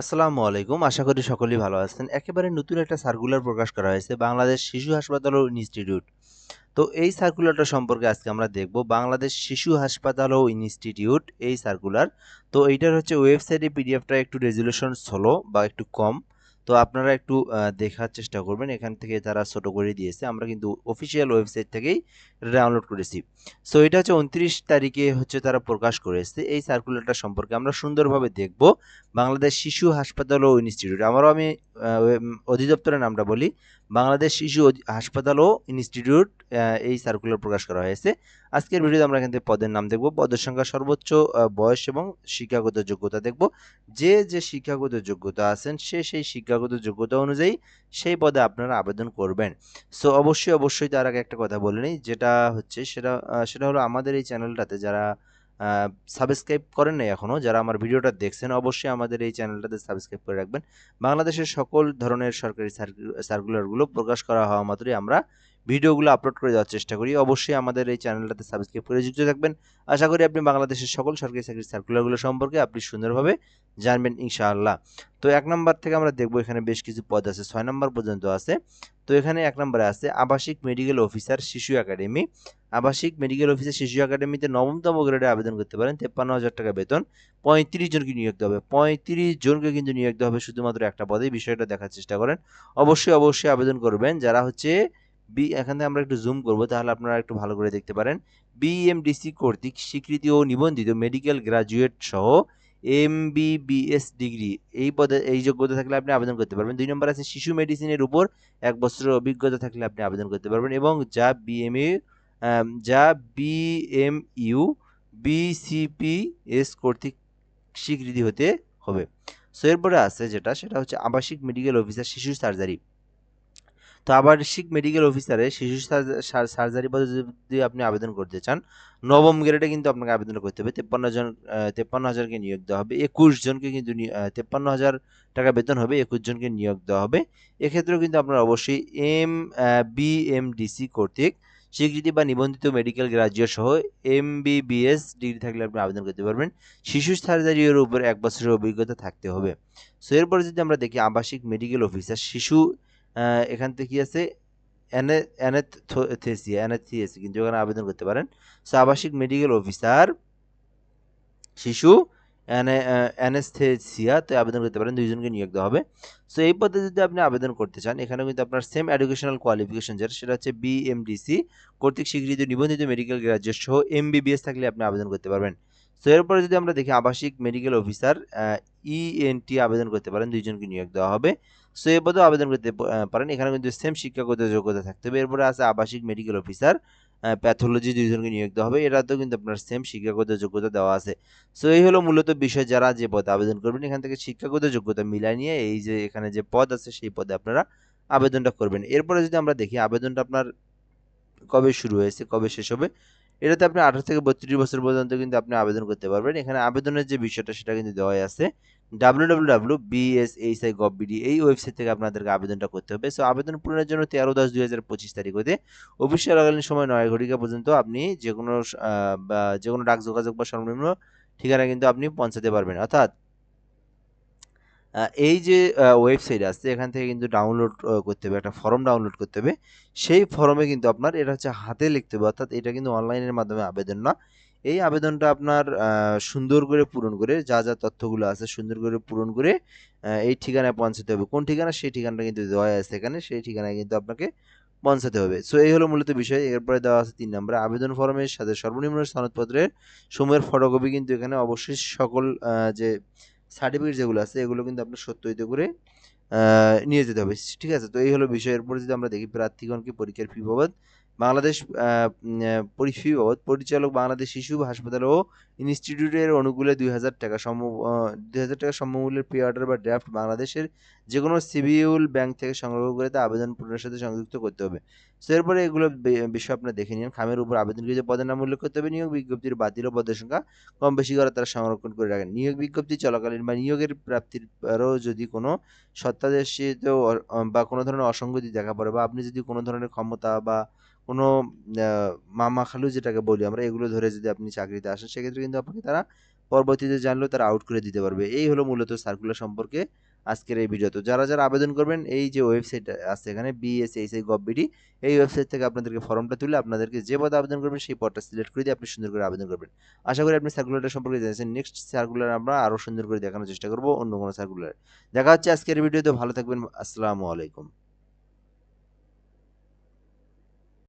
আসসালামু আলাইকুম। আশা করি সকলেই ভালো আছেন। একেবারে নতুন একটা সার্কুলার প্রকাশ করা হয়েছে, বাংলাদেশ শিশু হাসপাতাল ও ইনস্টিটিউট। তো এই সার্কুলারটা সম্পর্কে আজকে আমরা দেখব বাংলাদেশ শিশু হাসপাতাল ও ইনস্টিটিউট, এই সার্কুলার তো এইটার হচ্ছে ওয়েবসাইটে পিডিএফটা একটু রেজুলেশন স্লো বা একটু কম। তো আপনারা একটু দেখার চেষ্টা করবেন। এখান থেকে তারা ছোটো করে দিয়েছে। আমরা কিন্তু অফিসিয়াল ওয়েবসাইট থেকেই ডাউনলোড করেছি। সো এটা হচ্ছে উনত্রিশ তারিখে হচ্ছে তারা প্রকাশ করেছে। এই সার্কুলারটা সম্পর্কে আমরা সুন্দরভাবে দেখব। বাংলাদেশ শিশু হাসপাতাল ও ইনস্টিটিউট। আমারও আমি অধিদপ্তরের নামটা বলি। বাংলাদেশ শিশু হাসপাতাল ও ইনস্টিটিউট এই সার্কুলার প্রকাশ করা হয়েছে। আজকের ভিডিওতে আমরা এখান থেকে পদের নাম দেখব। পদের সংখ্যা সর্বোচ্চ বয়স এবং শিক্ষাগত যোগ্যতা দেখব। যে যে শিক্ষাগত যোগ্যতা আছেন, সে সেই শিক্ষাগত যোগ্যতা অনুযায়ী সেই পদে আপনারা আবেদন করবেন। সো, অবশ্যই অবশ্যই তার আগে একটা কথা বলে নিই। যেটা হচ্ছে, সেটা সেটা হলো আমাদের এই চ্যানেলটাতে যারা সাবস্ক্রাইব করেন নাই এখনও যারা আমার ভিডিওটা দেখছেন, অবশ্যই আমাদের এই চ্যানেলটাতে সাবস্ক্রাইব করে রাখবেন। বাংলাদেশের সকল ধরনের সরকারি সার্কুলারগুলো প্রকাশ করা হওয়া মাত্রই আমরা ভিডিওগুলো আপলোড করে দেওয়ার চেষ্টা করি। অবশ্যই আমাদের এই চ্যানেলটাতে সাবস্ক্রাইব করে যুক্ত থাকবেন। আশা করি আপনি বাংলাদেশের সকল সরকারি চাকরির সার্কুলারগুলো সম্পর্কে আপনি সুন্দরভাবে জানবেন ইনশাআল্লাহ। তো এক নম্বর থেকে আমরা দেখব এখানে বেশ কিছু পদ আছে, ছয় নম্বর পর্যন্ত আছে। তো এখানে এক নম্বরে আছে আবাসিক মেডিকেল অফিসার শিশু একাডেমি আবাসিক মেডিকেল অফিসে শিশু একাডেমিতে নবমতম গ্রেডে আবেদন করতে পারেন। তেপ্পান্ন হাজার টাকা বেতন। পঁয়ত্রিশ জনকে নিয়োগ দেওয়া হবে। পঁয়ত্রিশ জনকে কিন্তু নিয়োগ দেওয়া হবে শুধুমাত্র একটা পদে বিষয়টা দেখার চেষ্টা করেন। অবশ্যই অবশ্যই আবেদন করবেন। যারা হচ্ছে বি, এখানে আমরা একটু জুম করব, তাহলে আপনারা একটু ভালো করে দেখতে পারেন। বিএমডিসি কর্তৃক স্বীকৃতি ও নিবন্ধিত মেডিকেল গ্রাজুয়েট সহ এমবিবিএস ডিগ্রি এই পদে, এই যোগ্যতা থাকলে আপনি আবেদন করতে পারবেন। দুই নম্বর আছে শিশু মেডিসিনের উপর এক বছরের অভিজ্ঞতা থাকলে আপনি আবেদন করতে পারবেন এবং যা বিএমএ যা বিএমইউ বিসিপিএস কর্তৃক স্বীকৃতি হতে হবে। সো এরপরে আছে যেটা, সেটা হচ্ছে আবাসিক মেডিকেল অফিসার শিশু সার্জারি তো আবাসিক মেডিকেল অফিসারে শিশু সার্জারি পদে যদি আপনি আবেদন করতে চান, নবম গ্রেডে কিন্তু আপনাকে আবেদন করতে হবে। তেপ্পান্ন জন তেপ্পান্ন হাজারকে নিয়োগ দেওয়া হবে। একুশ জনকে কিন্তু তেপ্পান্ন হাজার টাকা বেতন হবে, একুশ জনকে নিয়োগ দেওয়া হবে। এক্ষেত্রেও কিন্তু আপনার অবশ্যই এম বিএমডিসি কর্তৃক স্বীকৃতি বা নিবন্ধিত মেডিকেল গ্রাজুয়েট সহ এমবিবিএস ডিগ্রি থাকলে আপনি আবেদন করতে পারবেন। শিশু সার্জারির উপর এক বছরের অভিজ্ঞতা থাকতে হবে। সো এরপরে যদি আমরা দেখি আবাসিক মেডিকেল অফিসার শিশু এখান থেকে কি আছে? অ্যানে অ্যানেথেসিয়া অ্যানেথিয়াসি কিন্তু ওখানে আবেদন করতে পারেন। সো আবাসিক মেডিকেল অফিসার শিশু অ্যানেস্থেসিয়াতে আবেদন করতে পারেন, দুইজনকে নিয়োগ দেওয়া হবে। সো এই পদে যদি আপনি আবেদন করতে চান এখানে কিন্তু আপনার সেম এডুকেশনাল কোয়ালিফিকেশন যেটা, সেটা হচ্ছে বিএমডিসি কর্তৃক স্বীকৃত নিবন্ধিত মেডিকেল গ্রাজুয়েট সহ এমবিবিএস থাকলে আপনি আবেদন করতে পারবেন। সো এরপরে যদি আমরা দেখি আবাসিক মেডিকেল অফিসার ইএনটি আবেদন করতে পারেন, দুইজনকে নিয়োগ দেওয়া হবে। সো এই পদেও আবেদন করতে পারেন। এখানে কিন্তু সেম শিক্ষাগত যোগ্যতা থাকতে হবে। এরপরে আছে আবাসিক মেডিকেল অফিসার প্যাথোলজি দুইজনকে নিয়োগ দেওয়া হবে। এটাতেও কিন্তু আপনার সেম শিক্ষাগত যোগ্যতা দেওয়া আছে। সো এই হলো মূলত বিষয় যারা যে পদে আবেদন করবেন। এখান থেকে শিক্ষাগত যোগ্যতা মিলাই নিয়ে এই যে এখানে যে পদ আছে, সেই পদে আপনারা আবেদনটা করবেন। এরপরে যদি আমরা দেখি, আবেদনটা আপনার কবে শুরু হয়েছে, কবে শেষ হবে এটাতে আপনি আঠারো থেকে বত্রিশ বছর পর্যন্ত কিন্তু আপনি আবেদন করতে পারবেন। এখানে আবেদনের যে বিষয়টা সেটা কিন্তু দেওয়াই আছে। W W W BSHI gov BD এই ওয়েবসাইট থেকে আপনাদেরকে আবেদনটা করতে হবে। সো আবেদন পূরণের জন্য তেরো, দশ, দুই হাজার পঁচিশ তারিখ হতে অফিস সময় নয় ঘটিকা পর্যন্ত আপনি যে কোনো যে কোনো ডাক যোগাযোগ বা সর্বনিম্ন ঠিকানা কিন্তু আপনি পৌঁছাতে পারবেন। অর্থাৎ এই যে ওয়েবসাইট আছে এখান থেকে কিন্তু ডাউনলোড করতে হবে, একটা ফর্ম ডাউনলোড করতে হবে। সেই ফর্মে কিন্তু আপনার এটা হচ্ছে হাতে লিখতে হবে, অর্থাৎ এটা কিন্তু অনলাইনের মাধ্যমে আবেদন না। এই আবেদনটা আপনার সুন্দর করে পূরণ করে, যা যা তথ্যগুলো আছে সুন্দর করে পূরণ করে এই ঠিকানায় পৌঁছাতে হবে। কোন ঠিকানা? সেই ঠিকানাটা কিন্তু দেওয়া আছে এখানে, সেই ঠিকানায় কিন্তু আপনাকে পৌঁছাতে হবে। সো এই হলো মূলত বিষয়। এরপরে দেওয়া আছে তিন নম্বরে, আবেদন ফর্মের সাথে সর্বনিম্ন সনদপত্রের, সময়ের ফটোকপি কিন্তু এখানে অবশ্যই সকল যে সার্টিফিকেট যেগুলো আছে, এগুলো কিন্তু আপনার সত্যিতে করে নিয়ে যেতে হবে। ঠিক আছে? তো এই হলো বিষয়। এরপরে যদি আমরা দেখি প্রার্থীগণকে পরীক্ষার ফি বাবদ? বাংলাদেশ আহ, উম, আহ, পরি- ফি বাবদ পরিচালক বাংলাদেশ শিশু হাসপাতাল ও ইনস্টিটিউটের অনুকূলে দুই হাজার টাকা সম দুই হাজার টাকা সমমূল্যের পে অর্ডার বা ড্রাফট বাংলাদেশের যে কোনো সিবিউল ব্যাংক থেকে সংগ্রহ করে তা আবেদন পূরণের সাথে সংযুক্ত করতে হবে। সো এরপরে এগুলো বিষয় আপনারা দেখে নিন। খামের উপর আবেদনকৃত পদের নাম উল্লেখ করতে হবে নিয়োগ বিজ্ঞপ্তির বাতিল ও পদের সংখ্যা কম বেশি করে তারা সংরক্ষণ করে রাখেন। নিয়োগ বিজ্ঞপ্তি চলাকালীন বা নিয়োগের প্রাপ্তির পরও যদি কোনো সত্তাদেশিত বা কোনো ধরনের অসঙ্গতি দেখা পড়ে বা আপনি যদি কোনো ধরনের ক্ষমতা বা কোনো মামা খালু যেটাকে বলি আমরা, এগুলো ধরে যদি আপনি চাকরিতে আসেন, সেক্ষেত্রে কিন্তু আপনাকে তারা পরবর্তীতে জানলেও তারা আউট করে দিতে পারবে। এই হলো মূলত সার্কুলার সম্পর্কে আজকের এই ভিডিও তো যারা যারা আবেদন করবেন, এই যে ওয়েবসাইট আছে এখানে বিএসএইচআই গভবিডি এই ওয়েবসাইট থেকে আপনাদেরকে ফর্মটা তুলে আপনাদেরকে যে পদে আবেদন করবেন, সেই পদটা সিলেক্ট করে দিয়ে আপনি সুন্দর করে আবেদন করবেন। আশা করি আপনি সার্কুলারটা সম্পর্কে জেনেছেন। নেক্সট সার্কুলার আমরা আরও সুন্দর করে দেখানোর চেষ্টা করব অন্য কোনো সার্কুলার দেখা হচ্ছে আজকের ভিডিওতে ভালো থাকবেন। আসসালামু আলাইকুম।